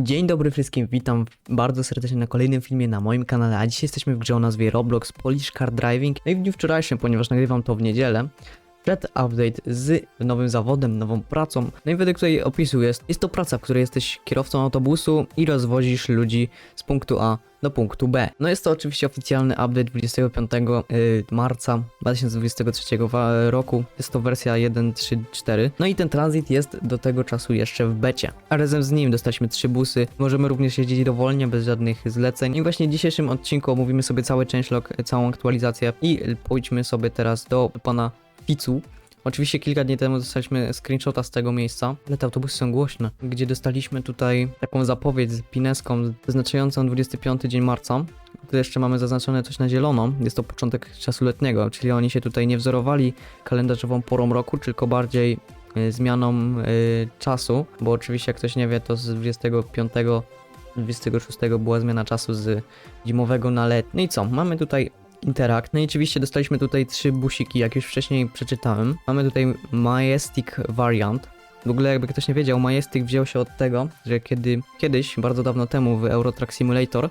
Dzień dobry wszystkim, witam bardzo serdecznie na kolejnym filmie na moim kanale, a dzisiaj jesteśmy w grze o nazwie Roblox Polish Car Driving. No i w dniu wczorajszym, ponieważ nagrywam to w niedzielę, przed update z nowym zawodem, nową pracą. No i według tutaj opisu jest, jest to praca, w której jesteś kierowcą autobusu i rozwozisz ludzi z punktu A do punktu B. No jest to oczywiście oficjalny update 25 y, marca 2023 wa- roku. Jest to wersja 1.3.4. No i ten transit jest do tego czasu jeszcze w becie. A razem z nim dostaliśmy trzy busy. Możemy również jeździć dowolnie, bez żadnych zleceń. I właśnie w dzisiejszym odcinku omówimy sobie cały changelog, całą aktualizację i pójdźmy sobie teraz do pana Oczywiście kilka dni temu dostaliśmy screenshota z tego miejsca, ale te autobusy są głośne, gdzie dostaliśmy tutaj taką zapowiedź z pineską zaznaczającą 25 dzień marca. Tu jeszcze mamy zaznaczone coś na zielono, jest to początek czasu letniego, czyli oni się tutaj nie wzorowali kalendarzową porą roku, tylko bardziej y, zmianą y, czasu, bo oczywiście jak ktoś nie wie, to z 25 26 była zmiana czasu z zimowego na letni. No i co? Mamy tutaj Interact. No i oczywiście dostaliśmy tutaj trzy busiki, jak już wcześniej przeczytałem. Mamy tutaj Majestic Variant. W ogóle jakby ktoś nie wiedział, Majestic wziął się od tego, że kiedy kiedyś, bardzo dawno temu w Euro Truck Simulator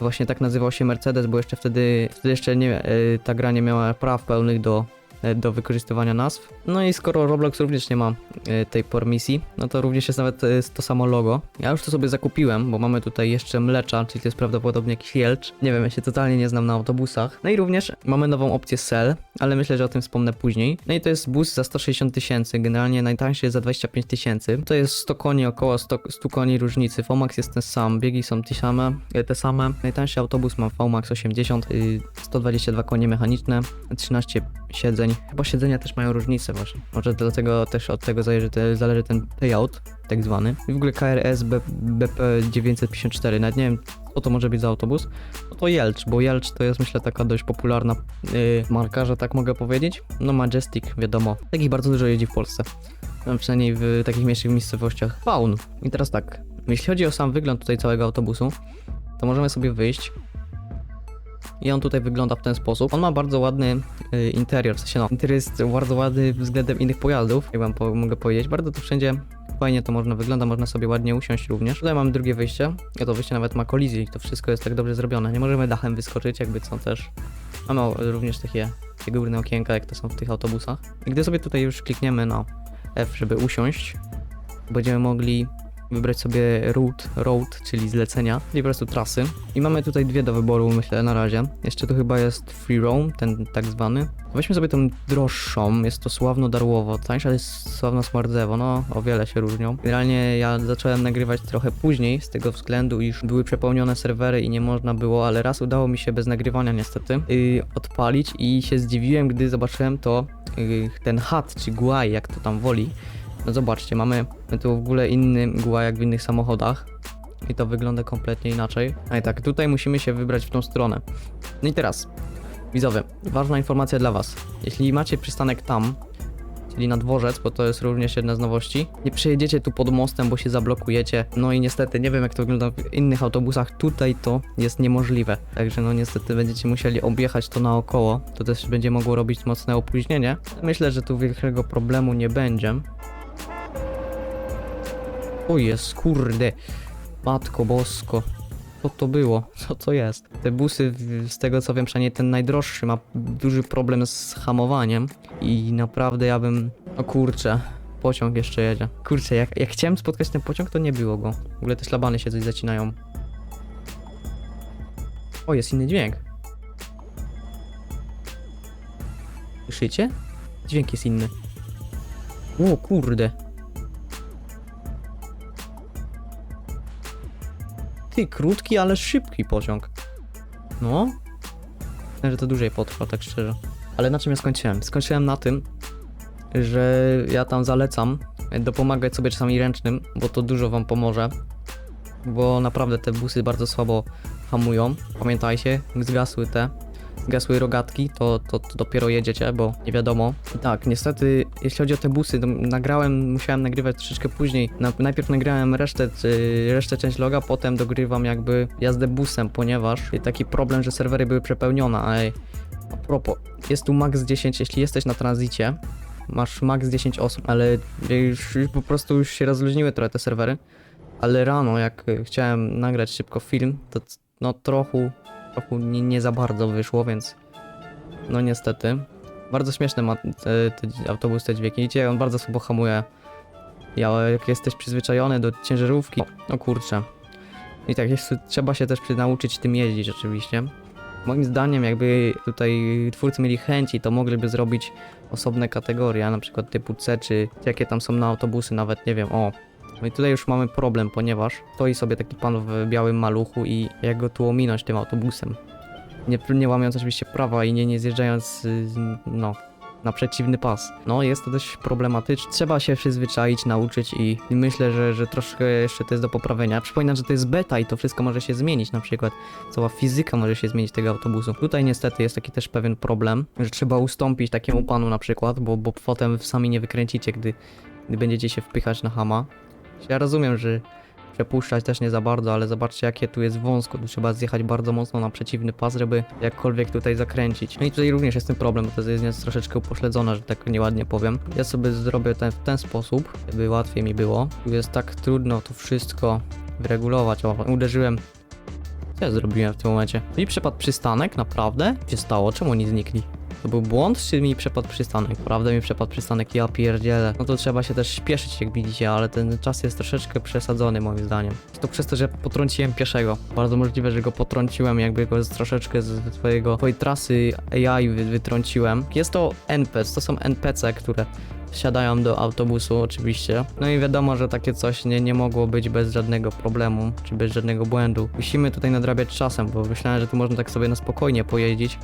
właśnie tak nazywał się Mercedes, bo jeszcze wtedy, wtedy jeszcze nie, e, ta gra nie miała praw pełnych do, do wykorzystywania nazw. No i skoro Roblox również nie ma e, tej permisji, no to również jest nawet e, to samo logo. Ja już to sobie zakupiłem, bo mamy tutaj jeszcze mlecza, czyli to jest prawdopodobnie jakiś jelcz. Nie wiem, ja się totalnie nie znam na autobusach. No i również mamy nową opcję Sell, ale myślę, że o tym wspomnę później. No i to jest bus za 160 tysięcy, generalnie najtańszy jest za 25 tysięcy. To jest 100 koni, około 100, 100 koni różnicy. VMAX jest ten sam, biegi są te same, e, te same. Najtańszy autobus ma VMAX 80, y, 122 konie mechaniczne, 13 siedzeń. Chyba siedzenia też mają różnicę właśnie. Może dlatego też od tego zależy, zależy ten payout, tak zwany. I w ogóle KRS B, BP 954, nawet nie wiem, co to może być za autobus. No to Jelcz, bo Jelcz to jest myślę taka dość popularna yy, marka, że tak mogę powiedzieć. No Majestic, wiadomo. Takich bardzo dużo jeździ w Polsce. No, przynajmniej w takich mniejszych miejscowościach. Faun. I teraz tak, jeśli chodzi o sam wygląd tutaj całego autobusu, to możemy sobie wyjść. I on tutaj wygląda w ten sposób. On ma bardzo ładny y, interior, w sensie no, interior jest bardzo ładny względem innych pojazdów, jak wam po, mogę powiedzieć. Bardzo tu wszędzie fajnie to można wygląda, można sobie ładnie usiąść również. Tutaj mamy drugie wyjście, a to wyjście nawet ma kolizję i to wszystko jest tak dobrze zrobione. Nie możemy dachem wyskoczyć, jakby co też. Mamy również takie, takie górne okienka, jak to są w tych autobusach. I gdy sobie tutaj już klikniemy na F, żeby usiąść, będziemy mogli wybrać sobie route, road, czyli zlecenia, czyli po prostu trasy. I mamy tutaj dwie do wyboru, myślę, na razie. Jeszcze tu chyba jest free roam, ten tak zwany. Weźmy sobie tą droższą, jest to Sławno Darłowo, tańsza jest Sławno Smardzewo, no o wiele się różnią. Generalnie ja zacząłem nagrywać trochę później, z tego względu, iż były przepełnione serwery i nie można było, ale raz udało mi się bez nagrywania niestety yy, odpalić i się zdziwiłem, gdy zobaczyłem to, yy, ten hat, czy guaj, jak to tam woli, zobaczcie, mamy tu w ogóle inny mgła jak w innych samochodach. I to wygląda kompletnie inaczej. A i tak, tutaj musimy się wybrać w tą stronę. No i teraz, widzowie, ważna informacja dla Was. Jeśli macie przystanek tam, czyli na dworzec, bo to jest również jedna z nowości, nie przejedziecie tu pod mostem, bo się zablokujecie. No i niestety, nie wiem jak to wygląda w innych autobusach, tutaj to jest niemożliwe. Także no niestety będziecie musieli objechać to naokoło. To też będzie mogło robić mocne opóźnienie. Myślę, że tu wielkiego problemu nie będzie. O jest, kurde. Matko bosko. Co to było? Co to jest? Te busy, z tego co wiem, przynajmniej ten najdroższy ma duży problem z hamowaniem. I naprawdę ja bym... O kurczę. Pociąg jeszcze jedzie. Kurczę, jak, jak chciałem spotkać ten pociąg, to nie było go. W ogóle te szlabany się coś zacinają. O, jest inny dźwięk. Słyszycie? Dźwięk jest inny. O kurde. Ty, krótki, ale szybki pociąg. No. Myślę, że to dłużej potrwa, tak szczerze. Ale na czym ja skończyłem? Skończyłem na tym, że ja tam zalecam dopomagać sobie czasami ręcznym, bo to dużo wam pomoże. Bo naprawdę te busy bardzo słabo hamują. Pamiętajcie, zgasły te, zgasły rogatki, to, to, to dopiero jedziecie, bo nie wiadomo. I tak, niestety, jeśli chodzi o te busy, to nagrałem, musiałem nagrywać troszeczkę później. Na, najpierw nagrałem resztę, y, resztę część loga, potem dogrywam jakby jazdę busem, ponieważ taki problem, że serwery były przepełnione, a a propos, jest tu max 10, jeśli jesteś na tranzycie, masz max 10 osób, ale już, już po prostu już się rozluźniły trochę te serwery. ale rano jak chciałem nagrać szybko film, to no trochę, trochę nie, nie za bardzo wyszło, więc no niestety. Bardzo śmieszne ma te, te autobus te dźwięki. On bardzo słabo hamuje. Ja, jak jesteś przyzwyczajony do ciężarówki, no kurczę. I tak jest, trzeba się też nauczyć tym jeździć oczywiście. Moim zdaniem, jakby tutaj twórcy mieli chęci, to mogliby zrobić osobne kategorie, na przykład typu C, czy jakie tam są na autobusy, nawet nie wiem, o. No i tutaj już mamy problem, ponieważ stoi sobie taki pan w białym maluchu i jak go tu ominąć tym autobusem. Nie, nie łamiąc oczywiście prawa i nie, nie zjeżdżając, y, no, na przeciwny pas. No, jest to dość problematyczne. Trzeba się przyzwyczaić, nauczyć i myślę, że, że troszkę jeszcze to jest do poprawienia. Przypominam, że to jest beta i to wszystko może się zmienić, na przykład cała fizyka może się zmienić tego autobusu. Tutaj niestety jest taki też pewien problem, że trzeba ustąpić takiemu panu na przykład, bo, bo potem sami nie wykręcicie, gdy, gdy będziecie się wpychać na hama. Ja rozumiem, że przepuszczać też nie za bardzo, ale zobaczcie jakie tu jest wąsko, tu trzeba zjechać bardzo mocno na przeciwny pas, żeby jakkolwiek tutaj zakręcić. No i tutaj również jest ten problem, bo to jest, troszeczkę upośledzone, że tak nieładnie powiem. Ja sobie zrobię ten, w ten sposób, żeby łatwiej mi było. Tu jest tak trudno to wszystko wyregulować. O, uderzyłem co ja zrobiłem w tym momencie? Mi przepadł przystanek, naprawdę? Się stało? Czemu oni znikli? To był błąd, czy mi przepadł przystanek? Prawda mi przepadł przystanek, ja pierdzielę. No to trzeba się też śpieszyć, jak widzicie, ale ten czas jest troszeczkę przesadzony moim zdaniem. To przez to, że potrąciłem pieszego. Bardzo możliwe, że go potrąciłem, jakby go troszeczkę z twojego, twojej trasy AI wy, wytrąciłem. Jest to NPC, to są NPC, które wsiadają do autobusu oczywiście. No i wiadomo, że takie coś nie, nie mogło być bez żadnego problemu, czy bez żadnego błędu. Musimy tutaj nadrabiać czasem, bo myślałem, że tu można tak sobie na spokojnie pojeździć.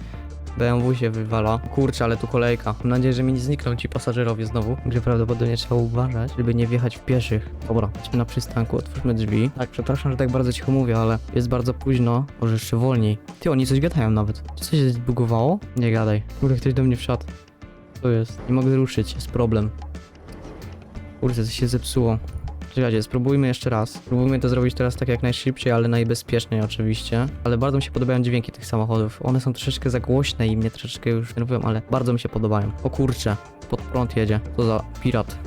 BMW się wywala. Kurczę, ale tu kolejka. Mam nadzieję, że mi nie znikną ci pasażerowie znowu, gdzie prawdopodobnie trzeba uważać, żeby nie wjechać w pieszych. Dobra, jesteśmy na przystanku, otwórzmy drzwi. Tak, przepraszam, że tak bardzo cicho mówię, ale jest bardzo późno, może jeszcze wolniej. Ty, oni coś gadają nawet. Czy coś się zbugowało? Nie gadaj. Kurde, ktoś do mnie wszedł. Co jest? Nie mogę ruszyć, jest problem. Kurde, coś się zepsuło. Czekajcie, spróbujmy jeszcze raz. Spróbujmy to zrobić teraz tak jak najszybciej, ale najbezpieczniej oczywiście. Ale bardzo mi się podobają dźwięki tych samochodów. One są troszeczkę za głośne i mnie troszeczkę już denerwują, ale bardzo mi się podobają. O kurcze, pod prąd jedzie. Co za pirat.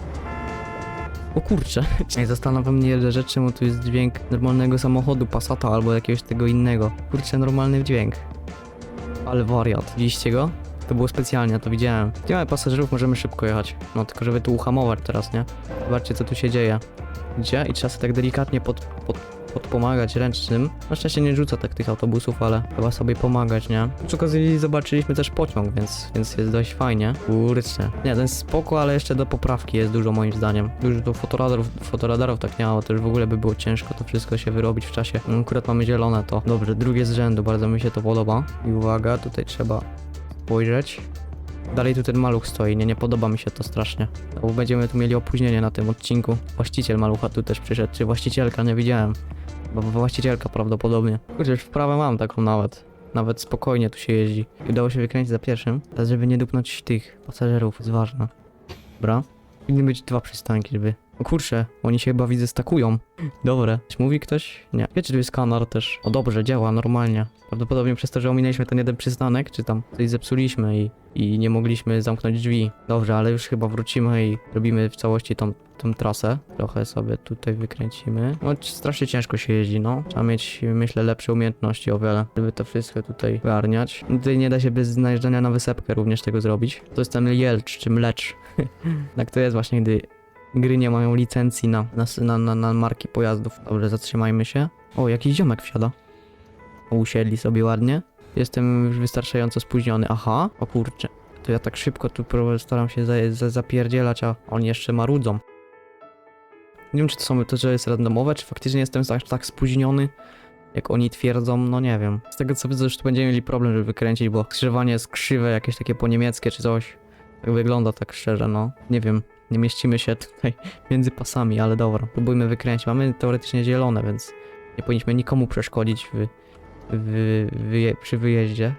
O kurcze. Ej, zastanawia mnie ile rzeczy, czemu tu jest dźwięk normalnego samochodu, Passata albo jakiegoś tego innego. Kurczę, normalny dźwięk. Ale wariat. Widzieliście go? To było specjalnie, to widziałem. Gdzie mamy pasażerów, możemy szybko jechać. No tylko żeby tu uhamować teraz, nie? Zobaczcie co tu się dzieje. Gdzie? I trzeba sobie tak delikatnie pod, pod, podpomagać ręcznym. Na szczęście nie rzuca tak tych autobusów, ale trzeba sobie pomagać, nie? Przy okazji zobaczyliśmy też pociąg, więc, więc jest dość fajnie. Kurczę. Nie, ten spoko, ale jeszcze do poprawki jest dużo moim zdaniem. Dużo tu fotoradarów, fotoradarów tak nie to już w ogóle by było ciężko to wszystko się wyrobić w czasie. No, Akurat mamy zielone to. Dobrze, drugie z rzędu, bardzo mi się to podoba. I uwaga, tutaj trzeba spojrzeć. Dalej tu ten maluch stoi, nie, nie podoba mi się to strasznie. Bo będziemy tu mieli opóźnienie na tym odcinku. Właściciel malucha tu też przyszedł, czy właścicielka, nie widziałem. Bo właścicielka prawdopodobnie. Kurczę, już wprawę mam taką nawet. Nawet spokojnie tu się jeździ. I udało się wykręcić za pierwszym. Żeby nie dupnąć tych pasażerów, jest ważne. Dobra. Powinny być dwa przystanki, żeby... O kurczę, oni się chyba widzę stakują. Dobre. Czy mówi ktoś? Nie. Wiecie, tu jest kanar też. O dobrze, działa normalnie. Prawdopodobnie przez to, że ominęliśmy ten jeden przystanek, czy tam coś zepsuliśmy i, i nie mogliśmy zamknąć drzwi. Dobrze, ale już chyba wrócimy i robimy w całości tą, tą trasę. Trochę sobie tutaj wykręcimy. No, strasznie ciężko się jeździ, no. Trzeba mieć, myślę, lepsze umiejętności o wiele, żeby to wszystko tutaj garniać. Tutaj nie da się bez najeżdżania na wysepkę również tego zrobić. To jest ten jelcz, czy mlecz. tak to jest właśnie, gdy gry nie mają licencji na, na, na, na, marki pojazdów. Dobrze, zatrzymajmy się. O, jakiś ziomek wsiada. Usiedli sobie ładnie. Jestem już wystarczająco spóźniony. Aha, o kurczę. To ja tak szybko tu staram się za, za, zapierdzielać, a oni jeszcze marudzą. Nie wiem, czy to są to, że jest randomowe, czy faktycznie jestem tak, tak spóźniony, jak oni twierdzą, no nie wiem. Z tego co widzę, już tu będziemy mieli problem, żeby wykręcić, bo skrzyżowanie jest krzywe, jakieś takie po niemieckie czy coś. Tak wygląda tak szczerze, no. Nie wiem, nie mieścimy się tutaj między pasami, ale dobra. Próbujmy wykręcić. Mamy teoretycznie zielone, więc nie powinniśmy nikomu przeszkodzić w, w, przy wyjeździe.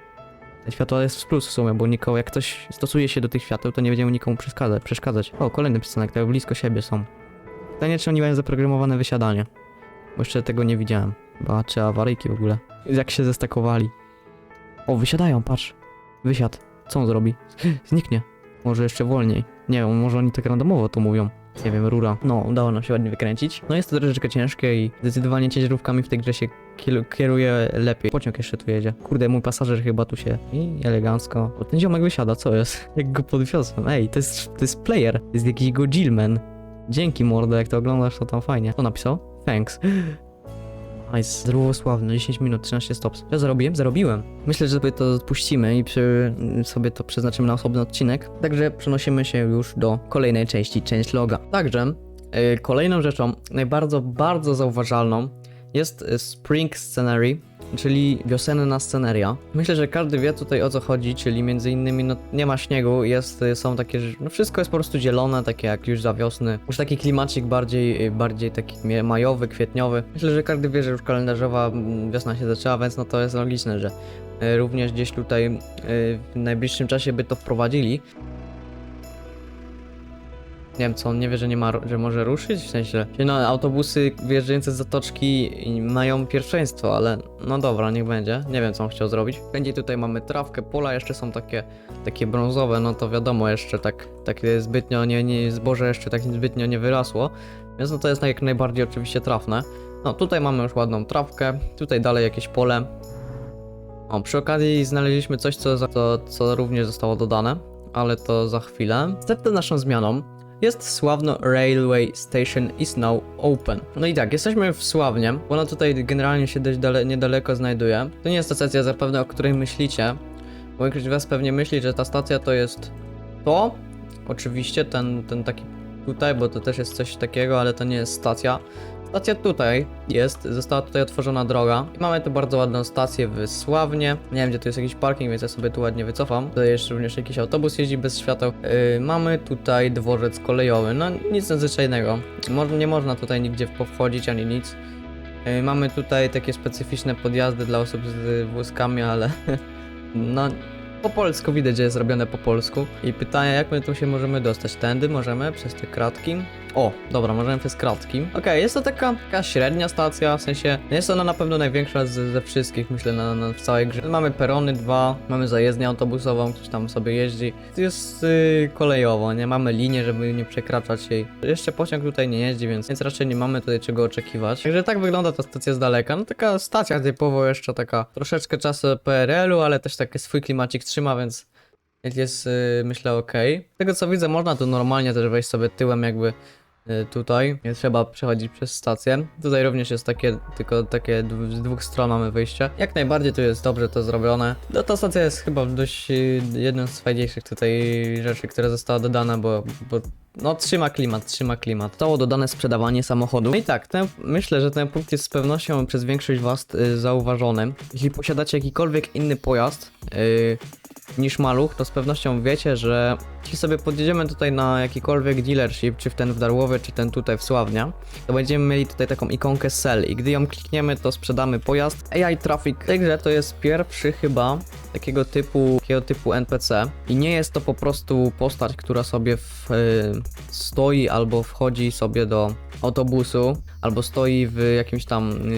Te światła jest w plus w sumie, bo nikogo, jak ktoś stosuje się do tych świateł, to nie będziemy nikomu przeszkadzać. przeszkadzać. O, kolejny przystanek, tak blisko siebie są. Pytanie, czy oni mają zaprogramowane wysiadanie. Bo jeszcze tego nie widziałem. Ba, czy awaryjki w ogóle. Jak się zestakowali. O, wysiadają, patrz. Wysiadł. Co on zrobi? Zniknie. Może jeszcze wolniej. Nie wiem, może oni tak randomowo to mówią. nie wiem, rura. No, udało nam się ładnie wykręcić. No jest to troszeczkę ciężkie i zdecydowanie ciężarówkami w tej grze się kieruje lepiej. Pociąg jeszcze tu jedzie. Kurde, mój pasażer chyba tu się... I elegancko. O, ten ziomek wysiada, co jest? Jak go podwiozłem? Ej, to jest, to jest player. To jest jakiś Gojilman. Dzięki mordo, jak to oglądasz, to tam fajnie. Co napisał? Thanks. Nice, zdrowosławny, 10 minut, 13 stops. Ja zarobiłem? Zarobiłem. Myślę, że sobie to odpuścimy i przy, sobie to przeznaczymy na osobny odcinek. Także przenosimy się już do kolejnej części, część loga. Także yy, kolejną rzeczą, najbardziej bardzo zauważalną jest y, Spring Scenery, czyli wiosenna sceneria. Myślę, że każdy wie tutaj o co chodzi, czyli między innymi no, nie ma śniegu, jest, są takie, no wszystko jest po prostu zielone, takie jak już za wiosny. Już taki klimacik bardziej, bardziej taki majowy, kwietniowy. Myślę, że każdy wie, że już kalendarzowa mm, wiosna się zaczęła, więc no to jest logiczne, że y, również gdzieś tutaj y, w najbliższym czasie by to wprowadzili. Nie wiem co, on nie wie, że nie ma, że może ruszyć? W sensie, no autobusy wyjeżdżające z zatoczki mają pierwszeństwo, ale no dobra, niech będzie. Nie wiem co on chciał zrobić. Będzie tutaj mamy trawkę, pola jeszcze są takie, takie brązowe, no to wiadomo jeszcze tak, takie zbytnio, nie, nie, zboże jeszcze tak zbytnio nie wyrasło. Więc no to jest jak najbardziej oczywiście trafne. No tutaj mamy już ładną trawkę, tutaj dalej jakieś pole. O, przy okazji znaleźliśmy coś, co, co, co również zostało dodane, ale to za chwilę. Następną naszą zmianą jest Sławno Railway Station is now open. No i tak, jesteśmy w Sławnie, ona tutaj generalnie się dość dale, niedaleko znajduje. To nie jest to stacja zapewne, o której myślicie, bo większość z was pewnie myśli, że ta stacja to jest to, oczywiście ten, ten taki tutaj, bo to też jest coś takiego, ale to nie jest stacja. Stacja tutaj jest, została tutaj otworzona droga. I mamy tu bardzo ładną stację w Sławnie. Nie wiem, gdzie tu jest jakiś parking, więc ja sobie tu ładnie wycofam. Tutaj jeszcze również jakiś autobus jeździ bez świateł. Yy, mamy tutaj dworzec kolejowy. No nic nadzwyczajnego. Mo nie można tutaj nigdzie wchodzić ani nic. Yy, mamy tutaj takie specyficzne podjazdy dla osób z wózkami, ale no po polsku widać, że jest robione po polsku. I pytanie, jak my tu się możemy dostać? Tędy możemy, przez te kratki. O, dobra, możemy przez kratki. Okej, jest to taka, taka średnia stacja, w sensie nie jest ona na pewno największa z, ze wszystkich, myślę, na, na, w całej grze. Mamy perony dwa, mamy zajezdnię autobusową, ktoś tam sobie jeździ. Jest yy, kolejowo, nie mamy linię, żeby nie przekraczać jej. Jeszcze pociąg tutaj nie jeździ, więc, więc raczej nie mamy tutaj czego oczekiwać. Także tak wygląda ta stacja z daleka. No taka stacja typowo jeszcze taka troszeczkę czasu PRL-u, ale też taki swój klimacik trzyma, więc więc jest yy, myślę ok. Z tego co widzę, można tu normalnie też wejść sobie tyłem jakby tutaj. Nie trzeba przechodzić przez stację. Tutaj również jest takie, tylko takie z dwóch stron mamy wyjście. Jak najbardziej tu jest dobrze to zrobione. No ta stacja jest chyba dość y, jedną z fajniejszych tutaj rzeczy, które została dodana, bo, bo no trzyma klimat, trzyma klimat. Zostało dodane sprzedawanie samochodu. No i tak, ten, myślę, że ten punkt jest z pewnością przez większość was y, zauważony. Jeśli posiadacie jakikolwiek inny pojazd, y, niż maluch, to z pewnością wiecie, że jeśli sobie podjedziemy tutaj na jakikolwiek dealership, czy w ten w Darłowie, czy ten tutaj w Sławnia, to będziemy mieli tutaj taką ikonkę sell i gdy ją klikniemy, to sprzedamy pojazd. AI Traffic w tej grze to jest pierwszy chyba takiego typu, takiego typu NPC i nie jest to po prostu postać, która sobie w, y, stoi albo wchodzi sobie do autobusu, albo stoi w jakimś tam y,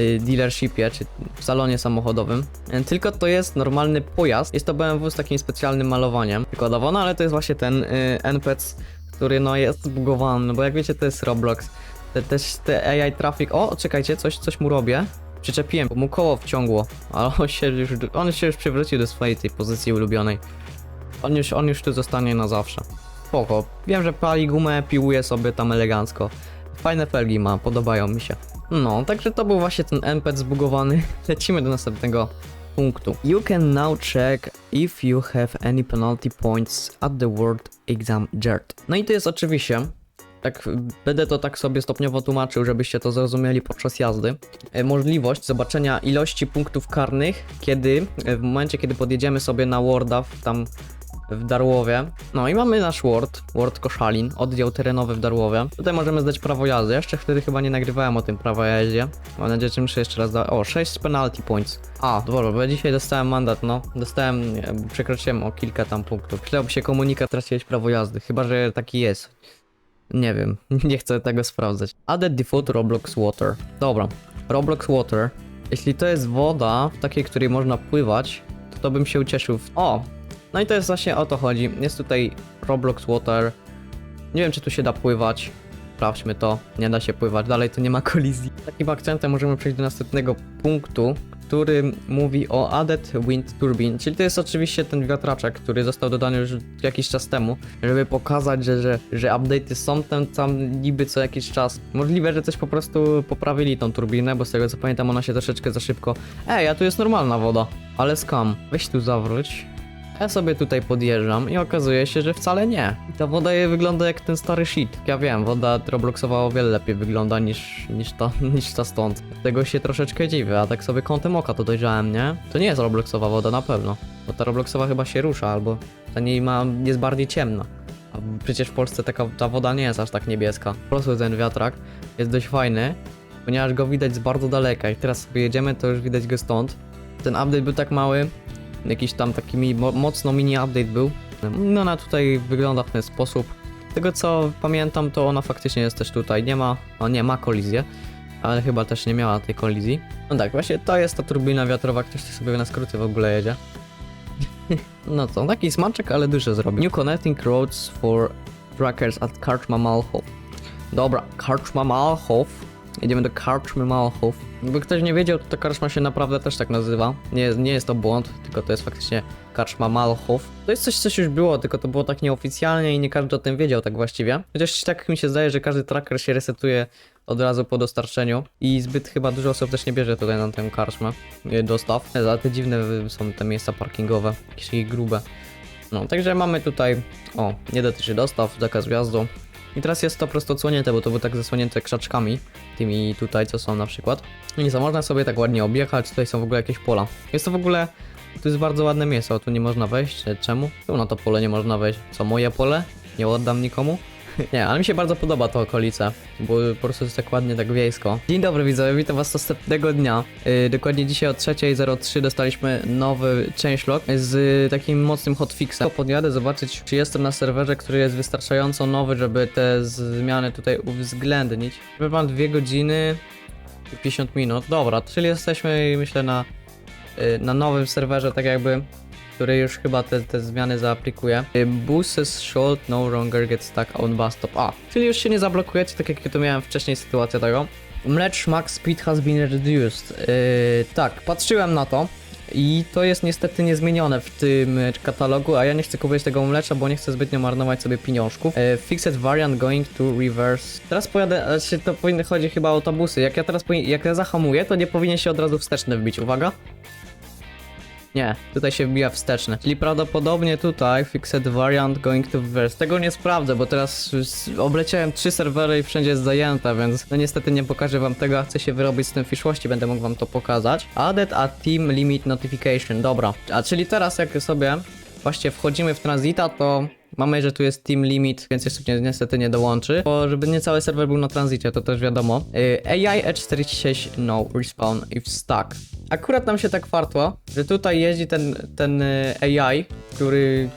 y, dealershipie, czy w salonie samochodowym, tylko to jest normalny pojazd. Jest to BMW z takim specjalnym malowaniem wykładowo, no ale to jest właśnie ten y, NPC, który no jest zbugowany, no bo jak wiecie to jest Roblox. Te, też te AI Traffic, o czekajcie, coś, coś mu robię. Przyczepiłem, bo mu koło wciągło, ale on się już, on się już przywrócił do swojej tej pozycji ulubionej. On już, on już tu zostanie na zawsze. Spoko. Wiem, że pali gumę, piłuje sobie tam elegancko. Fajne felgi ma, podobają mi się. No, także to był właśnie ten NPC zbugowany. Lecimy do następnego punktu. You can now check if you have any penalty points at the World Exam JERT. No i to jest oczywiście, tak będę to tak sobie stopniowo tłumaczył, żebyście to zrozumieli podczas jazdy, e, możliwość zobaczenia ilości punktów karnych, kiedy, e, w momencie kiedy podjedziemy sobie na Worda tam w Darłowie. No i mamy nasz Ward, Ward Koszalin, oddział terenowy w Darłowie. Tutaj możemy zdać prawo jazdy. Jeszcze wtedy chyba nie nagrywałem o tym prawo jazdzie. Mam nadzieję, że muszę jeszcze raz dać. O, 6 penalty points. A, dobra, bo ja dzisiaj dostałem mandat, no. Dostałem, przekroczyłem o kilka tam punktów. Przydałby się komunikat, traciłeś prawo jazdy. Chyba, że taki jest. Nie wiem, nie chcę tego sprawdzać. Added default Roblox Water. Dobra, Roblox Water. Jeśli to jest woda, w takiej, której można pływać, to, to bym się ucieszył. O! No i to jest właśnie o to chodzi. Jest tutaj Roblox Water. Nie wiem, czy tu się da pływać. Sprawdźmy to. Nie da się pływać, dalej tu nie ma kolizji. Takim akcentem możemy przejść do następnego punktu, który mówi o Added Wind Turbine, czyli to jest oczywiście ten wiatraczek, który został dodany już jakiś czas temu, żeby pokazać, że, że, że update'y są tam, tam niby co jakiś czas. Możliwe, że coś po prostu poprawili tą turbinę, bo z tego co pamiętam ona się troszeczkę za szybko... Ej, a tu jest normalna woda, ale skam. Weź tu zawróć. Ja sobie tutaj podjeżdżam i okazuje się, że wcale nie. Ta woda wygląda jak ten stary shit. Ja wiem, woda Robloxowa o wiele lepiej wygląda niż, niż, ta, niż ta stąd. Tego się troszeczkę dziwię, a tak sobie kątem oka to dojrzałem, nie? To nie jest Robloxowa woda na pewno. Bo ta Robloxowa chyba się rusza, albo ta niej ma, jest bardziej ciemna. A przecież w Polsce taka, ta woda nie jest aż tak niebieska. Po prostu ten wiatrak jest dość fajny, ponieważ go widać z bardzo daleka. I teraz sobie jedziemy, to już widać go stąd. Ten update był tak mały, jakiś tam taki mi, mo, mocno mini update był. No ona tutaj wygląda w ten sposób. Tego co pamiętam, to ona faktycznie jest też tutaj. Nie ma, o nie, ma kolizję, ale chyba też nie miała tej kolizji. No tak, właśnie to jest ta turbina wiatrowa, ktoś tu sobie na skróty w ogóle jedzie. no co, taki smaczek, ale dużo zrobił. New connecting roads for trackers at Karczma Malchow. Dobra, Karczma Malchow. Jedziemy do Karczmy Malchow. Jakby ktoś nie wiedział, to ta karczma się naprawdę też tak nazywa. Nie, nie jest to błąd, tylko to jest faktycznie Karczma Malchow. To jest coś, coś już było, tylko to było tak nieoficjalnie i nie każdy o tym wiedział tak właściwie. Chociaż tak mi się zdaje, że każdy tracker się resetuje od razu po dostarczeniu i zbyt chyba dużo osób też nie bierze tutaj na tę karczmę y, dostaw. Ale te dziwne y, są te miejsca parkingowe, jakieś grube. No, także mamy tutaj, o, nie dotyczy dostaw, zakaz wjazdu. I teraz jest to prosto odsłonięte, bo to było tak zasłonięte krzaczkami, tymi tutaj, co są na przykład. No co, można sobie tak ładnie objechać, tutaj są w ogóle jakieś pola. Jest to w ogóle, to jest bardzo ładne miejsce, tu nie można wejść, e, czemu? Tu na to pole nie można wejść. Co, moje pole? Nie oddam nikomu? Nie, ale mi się bardzo podoba to okolice, bo po prostu jest tak ładnie, tak wiejsko. Dzień dobry widzowie, witam was następnego dnia. Yy, dokładnie dzisiaj o 3.03 dostaliśmy nowy changelog z takim mocnym hotfixem. Podjadę zobaczyć, czy jest to na serwerze, który jest wystarczająco nowy, żeby te zmiany tutaj uwzględnić. Mam 2 godziny i 50 minut. Dobra, czyli jesteśmy myślę na, yy, na nowym serwerze, tak jakby który już chyba te, te zmiany zaaplikuje. Buses should no longer get stuck on bus stop. A, czyli już się nie zablokujecie, tak jak ja to miałem wcześniej sytuację tego. Mlecz max speed has been reduced. Yy, tak, patrzyłem na to. I to jest niestety niezmienione w tym katalogu, a ja nie chcę kupować tego mlecza, bo nie chcę zbytnio marnować sobie pieniążków. E, fixed variant going to reverse. Teraz pojadę, znaczy to powinny chodzić chyba o autobusy. Jak ja teraz, jak ja zahamuję, to nie powinien się od razu wsteczny wbić. Uwaga. Nie, tutaj się wbija wsteczny. Czyli prawdopodobnie tutaj fixed variant going to reverse. Tego nie sprawdzę, bo teraz obleciałem trzy serwery i wszędzie jest zajęte, więc no niestety nie pokażę wam tego, a chcę się wyrobić z tym fiszłości, będę mógł wam to pokazać. Added a team limit notification, dobra. A czyli teraz jak sobie właśnie wchodzimy w transita, to mamy, że tu jest team limit, więc jeszcze ni- niestety nie dołączy, bo żeby nie cały serwer był na transicie, to też wiadomo. Y, AI Edge 46 no respawn if stuck. Akurat nam się tak fartło, że tutaj jeździ ten, ten y, AI, który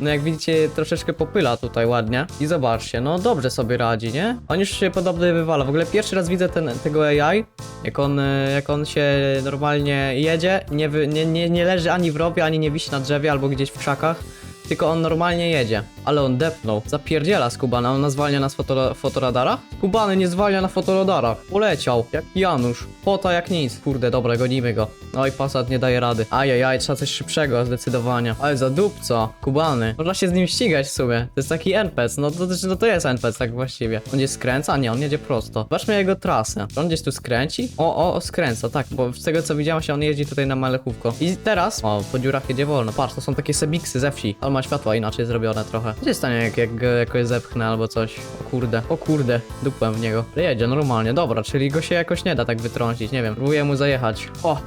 no jak widzicie troszeczkę popyla tutaj ładnie i zobaczcie, no dobrze sobie radzi, nie? On już się podobnie wywala, w ogóle pierwszy raz widzę ten, tego AI, jak on, y, jak on się normalnie jedzie, nie, nie, nie, nie leży ani w rowie, ani nie wisi na drzewie albo gdzieś w krzakach, tylko on normalnie jedzie. Ale on depnął. Zapierdziela z Kubana. On nas zwalnia na foto, fotoradarach? Kubany nie zwalnia na fotoradarach. Poleciał. Jak Janusz. Pota jak nic. Kurde, dobra, gonimy go. Oj, Passat nie daje rady. Ajajaj, trzeba coś szybszego, zdecydowanie. Ale za dupco. Kubany. Można się z nim ścigać w sumie. To jest taki NPC. No to, no to jest NPC tak właściwie. On gdzieś skręca? A Nie, on jedzie prosto. Zobaczmy jego trasę. On gdzieś tu skręci? O, o, o, skręca, tak. Bo z tego co widziałem się, on jeździ tutaj na Malechówko. I teraz... O, po dziurach jedzie wolno. Patrz, to są takie sebiksy ze wsi. Ale ma światła inaczej zrobione trochę. Się stanie, jak, jak go jakoś zepchnę albo coś? O kurde, o kurde, dupłem w niego. Ale Jedzie normalnie, dobra, czyli go się jakoś nie da tak wytrącić, nie wiem. Próbuję mu zajechać. O!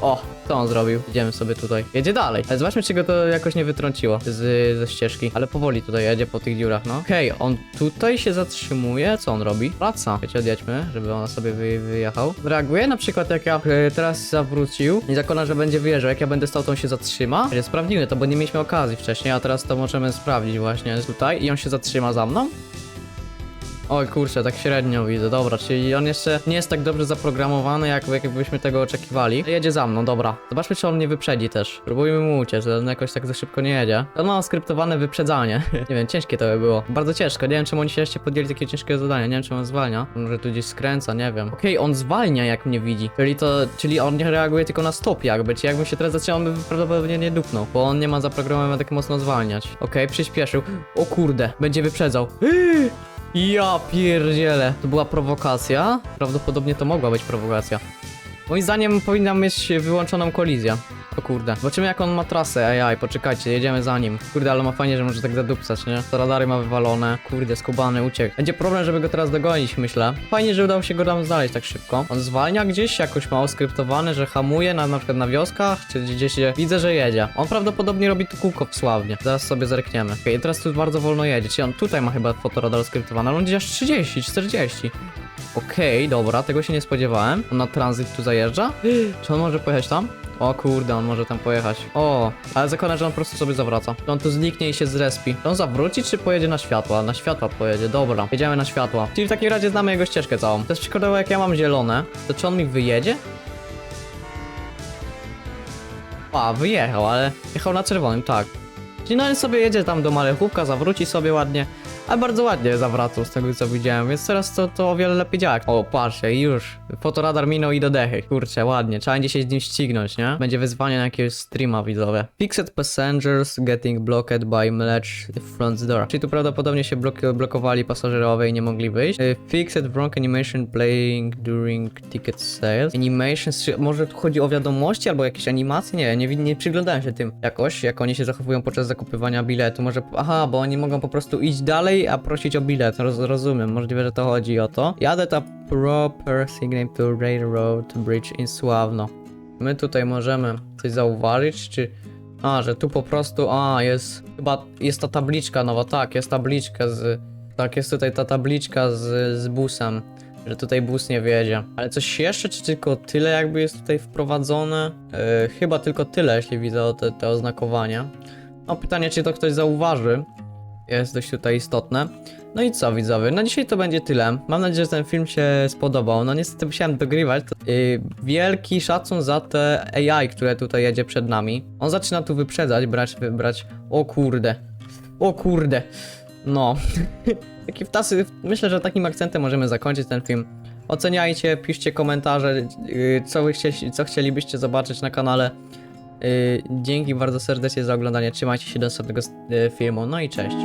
O, co on zrobił? Idziemy sobie tutaj. Jedzie dalej. Ale zobaczmy, czy go to jakoś nie wytrąciło z, ze ścieżki. Ale powoli tutaj jedzie po tych dziurach, no. Okej, on tutaj się zatrzymuje. Co on robi? Wraca. Wiecie, odjedźmy, żeby on sobie wy, wyjechał. Reaguje na przykład, jak ja e, teraz zawrócił i zakona, że będzie wyjeżdżał. Jak ja będę stał, to on się zatrzyma. Sprawdzimy to, bo nie mieliśmy okazji wcześniej, a teraz to możemy sprawdzić właśnie tutaj. I on się zatrzyma za mną. Oj kurczę, tak średnio widzę, dobra, czyli on jeszcze nie jest tak dobrze zaprogramowany, jak, jakbyśmy tego oczekiwali. Jedzie za mną, dobra. Zobaczmy, czy on nie wyprzedzi też. Próbujmy mu uciec, ale on jakoś tak za szybko nie jedzie. On ma skryptowane wyprzedzanie. nie wiem, ciężkie to by było. Bardzo ciężko, nie wiem, czemu oni się jeszcze podjęli takie ciężkie zadania, nie wiem, czemu on zwalnia. Może tu gdzieś skręca, nie wiem. Okej, on zwalnia, jak mnie widzi. Czyli to, czyli on nie reaguje tylko na stop jakby, czyli jakbym się teraz zatrzymał, on by prawdopodobnie nie dupnął, bo on nie ma zaprogramowane tak mocno zwalniać. Okej, przyspieszył. O kurde, będzie wyprzedzał. Ja pierdzielę. To była prowokacja? Prawdopodobnie to mogła być prowokacja. Moim zdaniem powinna mieć wyłączoną kolizję. O kurde. Zobaczymy jak on ma trasę. AI, poczekajcie, jedziemy za nim. Kurde, ale ma fajnie, że może tak zadupcać, nie? To radary ma wywalone. Kurde, skubany, uciekł. Będzie problem, żeby go teraz dogonić, myślę. Fajnie, że udało się go tam znaleźć tak szybko. On zwalnia gdzieś, jakoś ma oskryptowane, że hamuje na, na przykład na wioskach, czy gdzieś. Widzę, że jedzie. On prawdopodobnie robi tu kółko sławnie. Zaraz sobie zerkniemy. Okej, teraz tu bardzo wolno jedzie. Czyli on tutaj ma chyba fotoradar skryptowany, ale on gdzieś aż 30, 40. Okej, dobra, tego się nie spodziewałem. On na tranzyt tu zajeżdża? Czy on może pojechać tam? O kurde, on może tam pojechać. O, ale zakładam, że on po prostu sobie zawraca. On tu zniknie i się zrespi. Czy on zawróci, czy pojedzie na światła? Na światła pojedzie, dobra. Jedziemy na światła. Czyli w takim razie znamy jego ścieżkę całą. To jest przykładowo, jak ja mam zielone, to czy on mi wyjedzie? A, wyjechał, ale jechał na czerwonym, tak. Czyli no on sobie jedzie tam do Malechówka, zawróci sobie ładnie. A bardzo ładnie zawracał z tego co widziałem, więc teraz to, to o wiele lepiej działa. O, patrzcie, już. Fotoradar minął i do dechy. Kurczę, ładnie. Trzeba będzie się z nim ścignąć, nie? Będzie wyzwanie na jakiegoś streama widzowie. Fixed passengers getting blocked by mlecz front door. Czyli tu prawdopodobnie się blok blokowali pasażerowie i nie mogli wyjść. Y, Fixed wrong animation playing during ticket sales. Animations, może tu chodzi o wiadomości albo jakieś animacje? Nie, nie, nie przyglądałem się tym jakoś, jak oni się zachowują podczas zakupywania biletu. Może, aha, bo oni mogą po prostu iść dalej, a prosić o bilet. Roz, rozumiem, możliwe, że to chodzi o to. Jadę ta proper signal to railroad bridge in Sławno. My tutaj możemy coś zauważyć, czy... A, że tu po prostu, a, jest, chyba jest ta tabliczka nowa, tak, jest tabliczka z... Tak, jest tutaj ta tabliczka z, z busem, że tutaj bus nie wjedzie. Ale coś jeszcze, czy tylko tyle jakby jest tutaj wprowadzone? Yy, chyba tylko tyle, jeśli widzę te, te oznakowania. No pytanie, czy to ktoś zauważy, jest dość tutaj istotne. No i co widzowie, na dzisiaj to będzie tyle. Mam nadzieję, że ten film się spodobał. No niestety musiałem dogrywać. Yy, wielki szacun za te AI, które tutaj jedzie przed nami. On zaczyna tu wyprzedzać, brać, wybrać. O kurde. O kurde. No. Takie wtasy. Myślę, że takim akcentem możemy zakończyć ten film. Oceniajcie, piszcie komentarze, yy, co, wy co chcielibyście zobaczyć na kanale. Yy, dzięki bardzo serdecznie za oglądanie. Trzymajcie się do następnego yy, filmu. No i cześć.